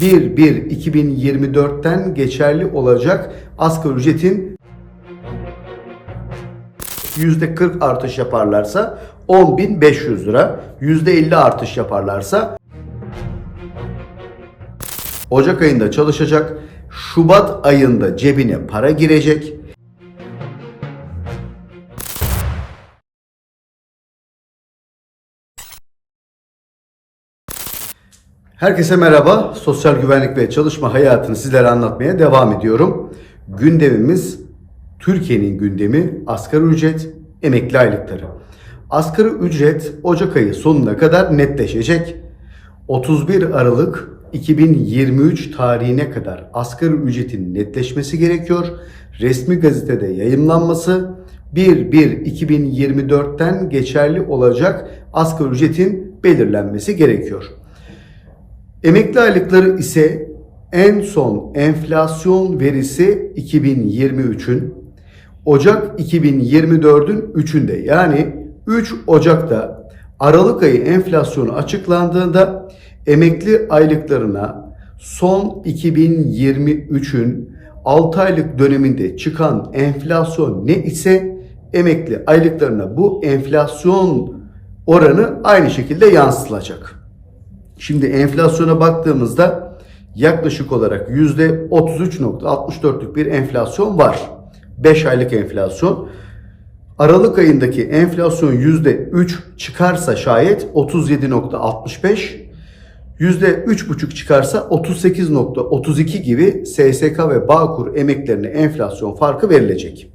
1-1-2024'ten geçerli olacak asgari ücretin %40 artış yaparlarsa 10.500 lira, %50 artış yaparlarsa Ocak ayında çalışacak, Şubat ayında cebine para girecek. Herkese merhaba. Sosyal güvenlik ve çalışma hayatını sizlere anlatmaya devam ediyorum. Gündemimiz Türkiye'nin gündemi asgari ücret, emekli aylıkları. Asgari ücret Ocak ayı sonuna kadar netleşecek. 31 Aralık 2023 tarihine kadar asgari ücretin netleşmesi gerekiyor. Resmi gazetede yayımlanması 1-1-2024'ten geçerli olacak asgari ücretin belirlenmesi gerekiyor. Emekli aylıkları ise en son enflasyon verisi 2023'ün Ocak 2024'ün 3'ünde yani 3 Ocak'ta Aralık ayı enflasyonu açıklandığında emekli aylıklarına son 2023'ün 6 aylık döneminde çıkan enflasyon ne ise emekli aylıklarına bu enflasyon oranı aynı şekilde yansıtılacak. Şimdi enflasyona baktığımızda yaklaşık olarak %33.64'lük bir enflasyon var. 5 aylık enflasyon. Aralık ayındaki enflasyon %3 çıkarsa şayet 37.65, %3,5 çıkarsa 38.32 gibi SSK ve Bağkur emeklerine enflasyon farkı verilecek.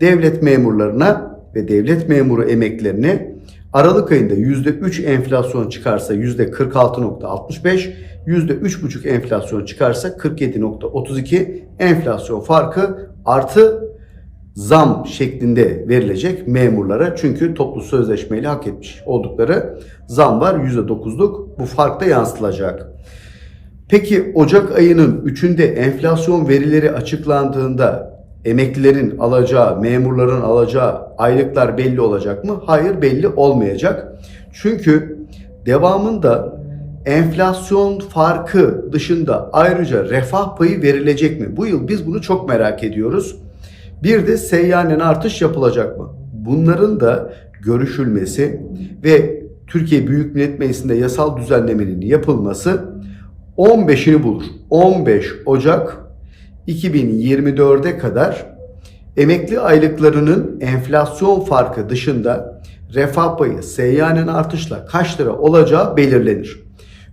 Devlet memurlarına ve devlet memuru emeklerine Aralık ayında %3 enflasyon çıkarsa %46.65, %3,5 enflasyon çıkarsa 47.32 enflasyon farkı artı zam şeklinde verilecek memurlara. Çünkü toplu sözleşmeyle hak etmiş oldukları zam var %9'luk bu fark da yansıtılacak. Peki Ocak ayının 3'ünde enflasyon verileri açıklandığında emeklilerin alacağı, memurların alacağı aylıklar belli olacak mı? Hayır belli olmayacak. Çünkü devamında enflasyon farkı dışında ayrıca refah payı verilecek mi? Bu yıl biz bunu çok merak ediyoruz. Bir de seyyanen artış yapılacak mı? Bunların da görüşülmesi ve Türkiye Büyük Millet Meclisi'nde yasal düzenlemenin yapılması 15'ini bulur. 15 Ocak 2024'e kadar emekli aylıklarının enflasyon farkı dışında refah payı seyyanen artışla kaç lira olacağı belirlenir.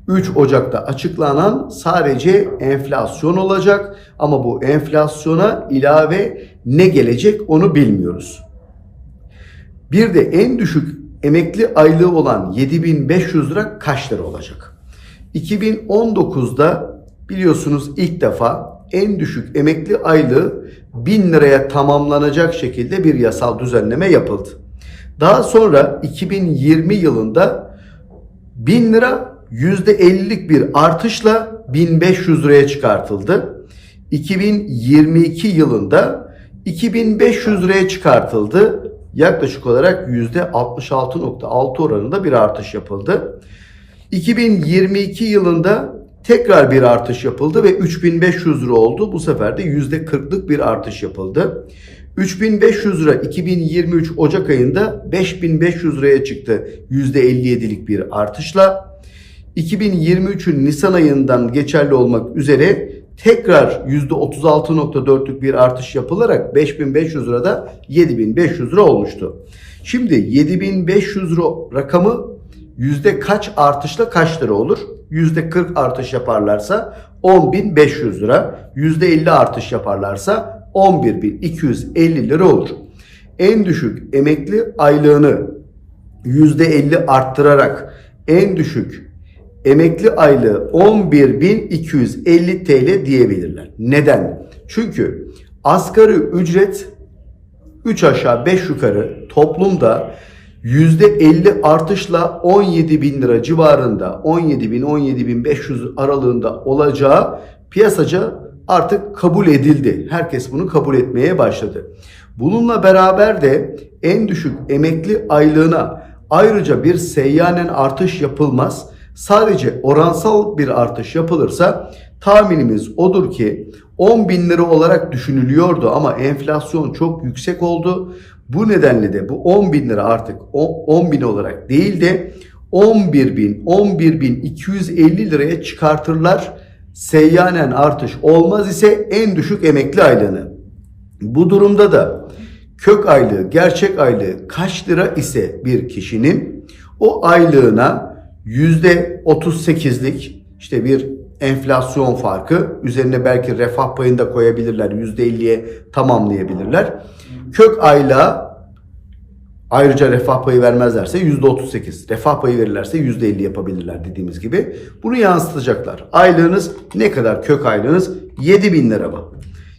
3 Ocak'ta açıklanan sadece enflasyon olacak ama bu enflasyona ilave ne gelecek onu bilmiyoruz. Bir de en düşük emekli aylığı olan 7500 lira kaç lira olacak? 2019'da biliyorsunuz ilk defa en düşük emekli aylığı 1000 liraya tamamlanacak şekilde bir yasal düzenleme yapıldı. Daha sonra 2020 yılında 1000 lira %50'lik bir artışla 1500 liraya çıkartıldı. 2022 yılında 2500 liraya çıkartıldı. Yaklaşık olarak %66.6 oranında bir artış yapıldı. 2022 yılında tekrar bir artış yapıldı ve 3500 lira oldu. Bu sefer de %40'lık bir artış yapıldı. 3500 lira 2023 Ocak ayında 5500 liraya çıktı %57'lik bir artışla. 2023'ün Nisan ayından geçerli olmak üzere tekrar %36.4'lük bir artış yapılarak 5500 lirada 7500 lira olmuştu. Şimdi 7500 lira rakamı yüzde kaç artışla kaç lira olur? Yüzde 40 artış yaparlarsa 10.500 lira, yüzde 50 artış yaparlarsa 11.250 lira olur. En düşük emekli aylığını yüzde 50 arttırarak en düşük emekli aylığı 11.250 TL diyebilirler. Neden? Çünkü asgari ücret 3 aşağı 5 yukarı toplumda %50 artışla 17 bin lira civarında 17 bin 17 bin 500 aralığında olacağı piyasaca artık kabul edildi. Herkes bunu kabul etmeye başladı. Bununla beraber de en düşük emekli aylığına ayrıca bir seyyanen artış yapılmaz. Sadece oransal bir artış yapılırsa tahminimiz odur ki 10 bin lira olarak düşünülüyordu ama enflasyon çok yüksek oldu. Bu nedenle de bu 10 bin lira artık 10 bin olarak değil de 11 bin, 11 bin 250 liraya çıkartırlar. Seyyanen artış olmaz ise en düşük emekli aylığını. Bu durumda da kök aylığı, gerçek aylığı kaç lira ise bir kişinin o aylığına yüzde 38'lik işte bir enflasyon farkı üzerine belki refah payını da koyabilirler. yüzde 50'ye tamamlayabilirler. Kök aylığa Ayrıca refah payı vermezlerse %38, refah payı verirlerse %50 yapabilirler dediğimiz gibi. Bunu yansıtacaklar. Aylığınız ne kadar kök aylığınız? 7 bin lira mı?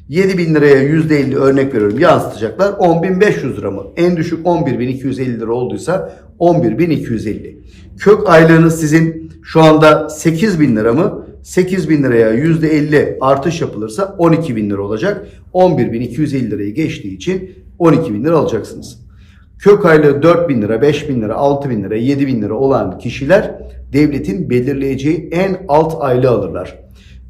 7 bin liraya %50 örnek veriyorum yansıtacaklar. 10.500 lira mı? En düşük 11.250 lira olduysa 11.250. Kök aylığınız sizin şu anda 8 bin lira mı? 8 bin liraya %50 artış yapılırsa 12 bin lira olacak. 11.250 lirayı geçtiği için 12 bin lira alacaksınız. Kök aylığı 4 bin lira, 5 bin lira, 6 bin lira, 7 bin lira olan kişiler devletin belirleyeceği en alt aylığı alırlar.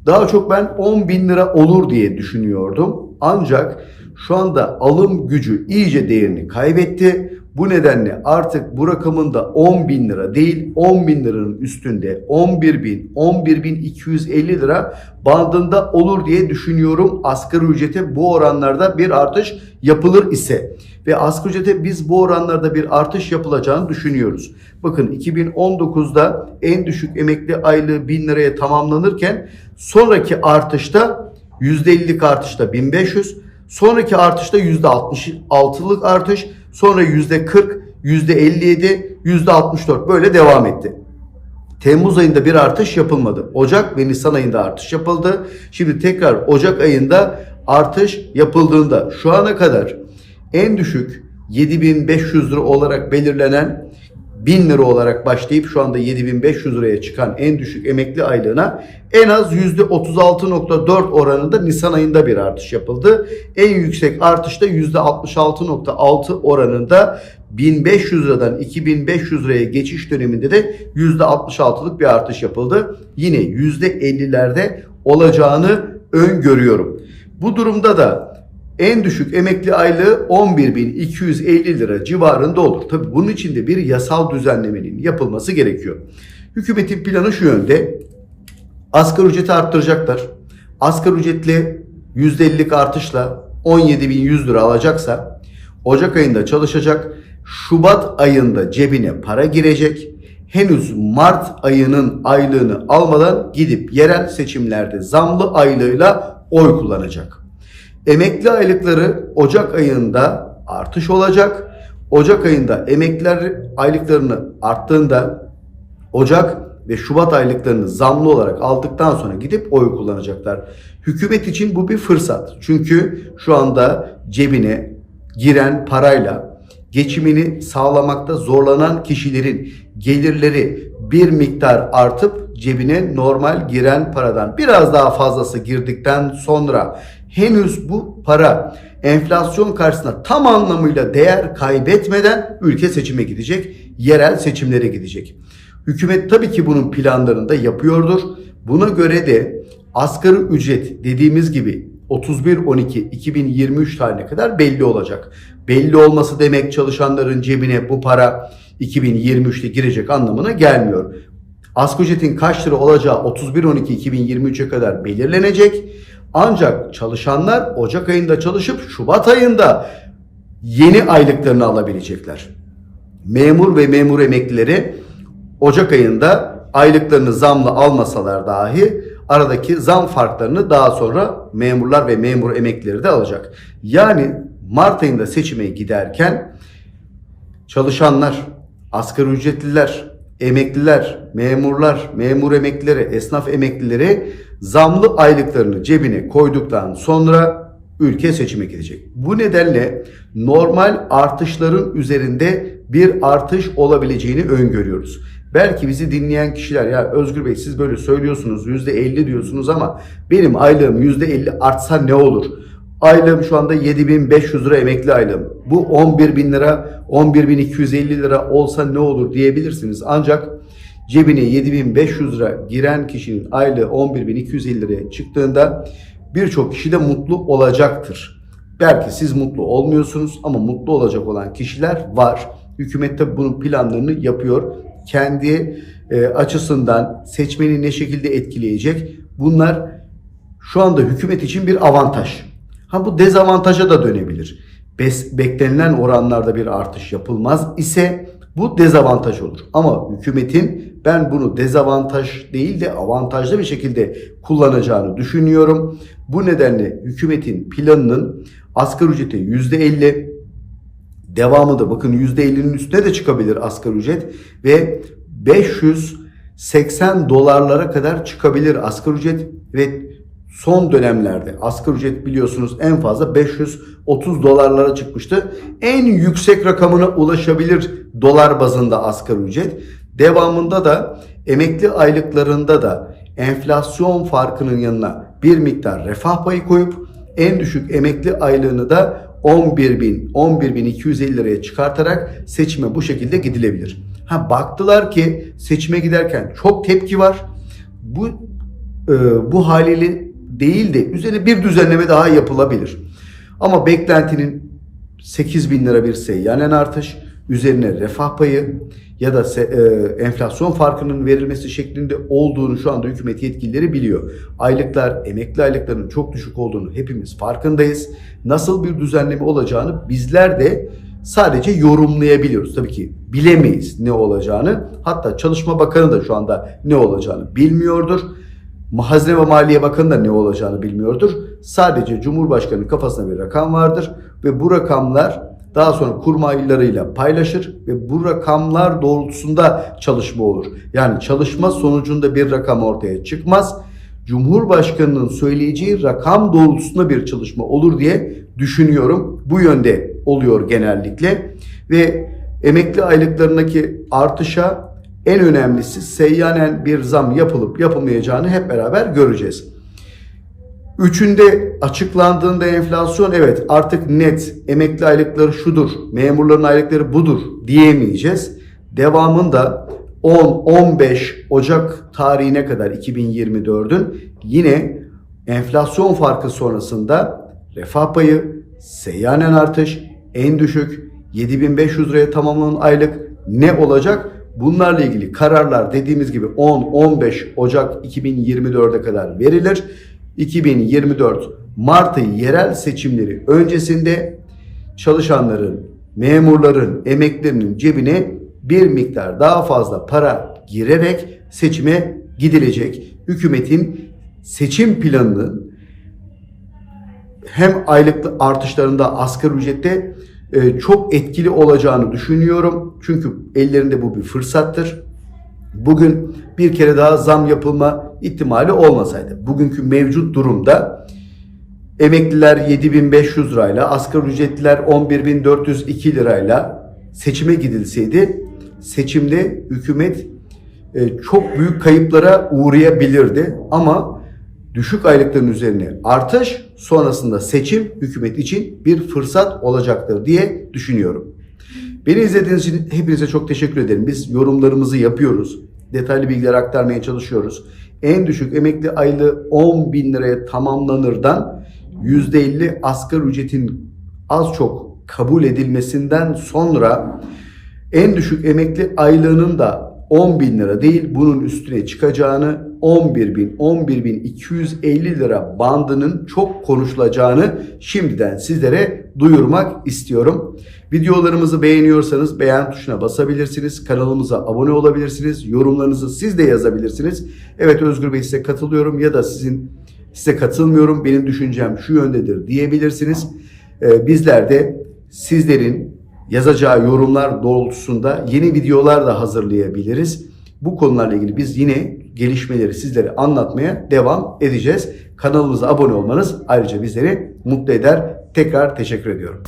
Daha çok ben 10 bin lira olur diye düşünüyordum. Ancak şu anda alım gücü iyice değerini kaybetti. Bu nedenle artık bu rakamın da 10 bin lira değil 10 bin liranın üstünde 11 bin 11 bin 250 lira bandında olur diye düşünüyorum. Asgari ücrete bu oranlarda bir artış yapılır ise ve asgari ücrete biz bu oranlarda bir artış yapılacağını düşünüyoruz. Bakın 2019'da en düşük emekli aylığı 1000 liraya tamamlanırken sonraki artışta %50'lik artışta 1500 Sonraki artışta %66'lık artış, sonra %40, %57, %64 böyle devam etti. Temmuz ayında bir artış yapılmadı. Ocak ve Nisan ayında artış yapıldı. Şimdi tekrar Ocak ayında artış yapıldığında şu ana kadar en düşük 7500 lira olarak belirlenen 1000 lira olarak başlayıp şu anda 7500 liraya çıkan en düşük emekli aylığına en az %36.4 oranında Nisan ayında bir artış yapıldı. En yüksek artışta %66.6 oranında 1500 liradan 2500 liraya geçiş döneminde de %66'lık bir artış yapıldı. Yine %50'lerde olacağını öngörüyorum. Bu durumda da en düşük emekli aylığı 11.250 lira civarında olur. Tabi bunun için de bir yasal düzenlemenin yapılması gerekiyor. Hükümetin planı şu yönde. Asgari ücreti arttıracaklar. Asgari ücretli %50'lik artışla 17.100 lira alacaksa Ocak ayında çalışacak. Şubat ayında cebine para girecek. Henüz Mart ayının aylığını almadan gidip yerel seçimlerde zamlı aylığıyla oy kullanacak. Emekli aylıkları Ocak ayında artış olacak. Ocak ayında emekliler aylıklarını arttığında Ocak ve Şubat aylıklarını zamlı olarak aldıktan sonra gidip oy kullanacaklar. Hükümet için bu bir fırsat. Çünkü şu anda cebine giren parayla geçimini sağlamakta zorlanan kişilerin gelirleri bir miktar artıp cebine normal giren paradan biraz daha fazlası girdikten sonra henüz bu para enflasyon karşısında tam anlamıyla değer kaybetmeden ülke seçime gidecek, yerel seçimlere gidecek. Hükümet tabii ki bunun planlarını da yapıyordur. Buna göre de asgari ücret dediğimiz gibi 31-12-2023 tarihine kadar belli olacak. Belli olması demek çalışanların cebine bu para 2023'te girecek anlamına gelmiyor. Asgari ücretin kaç lira olacağı 31-12-2023'e kadar belirlenecek. Ancak çalışanlar Ocak ayında çalışıp Şubat ayında yeni aylıklarını alabilecekler. Memur ve memur emeklileri Ocak ayında aylıklarını zamla almasalar dahi aradaki zam farklarını daha sonra memurlar ve memur emeklileri de alacak. Yani Mart ayında seçime giderken çalışanlar, asgari ücretliler, emekliler, memurlar, memur emeklileri, esnaf emeklileri zamlı aylıklarını cebine koyduktan sonra ülke seçime gidecek. Bu nedenle normal artışların üzerinde bir artış olabileceğini öngörüyoruz. Belki bizi dinleyen kişiler ya Özgür Bey siz böyle söylüyorsunuz %50 diyorsunuz ama benim aylığım %50 artsa ne olur? Aylığım şu anda 7500 lira emekli aylığım. Bu 11 bin lira, 11 bin 250 lira olsa ne olur diyebilirsiniz. Ancak cebine 7500 lira giren kişinin aylığı 11.250 liraya çıktığında birçok kişi de mutlu olacaktır. Belki siz mutlu olmuyorsunuz ama mutlu olacak olan kişiler var. Hükümet de bunun planlarını yapıyor. Kendi e, açısından seçmeni ne şekilde etkileyecek? Bunlar şu anda hükümet için bir avantaj. Ha bu dezavantaja da dönebilir. Bes, beklenilen oranlarda bir artış yapılmaz ise bu dezavantaj olur. Ama hükümetin ben bunu dezavantaj değil de avantajlı bir şekilde kullanacağını düşünüyorum. Bu nedenle hükümetin planının asgari ücrete %50 devamı da bakın %50'nin üstüne de çıkabilir asgari ücret ve 580 dolarlara kadar çıkabilir asgari ücret ve son dönemlerde asgari ücret biliyorsunuz en fazla 530 dolarlara çıkmıştı. En yüksek rakamına ulaşabilir dolar bazında asgari ücret. Devamında da emekli aylıklarında da enflasyon farkının yanına bir miktar refah payı koyup en düşük emekli aylığını da 11.000 11.250 liraya çıkartarak seçime bu şekilde gidilebilir. Ha baktılar ki seçime giderken çok tepki var. Bu e, bu haliyle değil de üzerine bir düzenleme daha yapılabilir. Ama beklentinin 8 bin lira bir seyyanen artış, üzerine refah payı ya da e, enflasyon farkının verilmesi şeklinde olduğunu şu anda hükümet yetkilileri biliyor. Aylıklar, emekli aylıklarının çok düşük olduğunu hepimiz farkındayız. Nasıl bir düzenleme olacağını bizler de sadece yorumlayabiliyoruz. Tabii ki bilemeyiz ne olacağını. Hatta Çalışma Bakanı da şu anda ne olacağını bilmiyordur. Hazine ve Maliye Bakanı da ne olacağını bilmiyordur. Sadece Cumhurbaşkanı kafasında bir rakam vardır ve bu rakamlar daha sonra kurmaylarıyla paylaşır ve bu rakamlar doğrultusunda çalışma olur. Yani çalışma sonucunda bir rakam ortaya çıkmaz. Cumhurbaşkanının söyleyeceği rakam doğrultusunda bir çalışma olur diye düşünüyorum. Bu yönde oluyor genellikle ve emekli aylıklarındaki artışa en önemlisi seyyanen bir zam yapılıp yapılmayacağını hep beraber göreceğiz. Üçünde açıklandığında enflasyon evet artık net emekli aylıkları şudur, memurların aylıkları budur diyemeyeceğiz. Devamında 10-15 Ocak tarihine kadar 2024'ün yine enflasyon farkı sonrasında refah payı, seyyanen artış, en düşük 7500 liraya tamamlanan aylık ne olacak? Bunlarla ilgili kararlar dediğimiz gibi 10-15 Ocak 2024'e kadar verilir. 2024 Mart ayı yerel seçimleri öncesinde çalışanların, memurların, emeklerinin cebine bir miktar daha fazla para girerek seçime gidilecek. Hükümetin seçim planının hem aylık artışlarında asgari ücrette çok etkili olacağını düşünüyorum. Çünkü ellerinde bu bir fırsattır. Bugün bir kere daha zam yapılma ihtimali olmasaydı. Bugünkü mevcut durumda emekliler 7500 lirayla, asgari ücretliler 11402 lirayla seçime gidilseydi seçimde hükümet e, çok büyük kayıplara uğrayabilirdi. Ama düşük aylıkların üzerine artış sonrasında seçim hükümet için bir fırsat olacaktır diye düşünüyorum. Beni izlediğiniz için hepinize çok teşekkür ederim. Biz yorumlarımızı yapıyoruz. Detaylı bilgiler aktarmaya çalışıyoruz. En düşük emekli aylığı 10 bin liraya tamamlanırdan %50 asgari ücretin az çok kabul edilmesinden sonra en düşük emekli aylığının da 10 bin lira değil bunun üstüne çıkacağını 11 bin 11 bin 250 lira bandının çok konuşulacağını şimdiden sizlere duyurmak istiyorum. Videolarımızı beğeniyorsanız beğen tuşuna basabilirsiniz. Kanalımıza abone olabilirsiniz. Yorumlarınızı siz de yazabilirsiniz. Evet Özgür Bey size katılıyorum ya da sizin size katılmıyorum. Benim düşüncem şu yöndedir diyebilirsiniz. Ee, bizler de sizlerin yazacağı yorumlar doğrultusunda yeni videolar da hazırlayabiliriz. Bu konularla ilgili biz yine gelişmeleri sizlere anlatmaya devam edeceğiz. Kanalımıza abone olmanız ayrıca bizleri mutlu eder. Tekrar teşekkür ediyorum.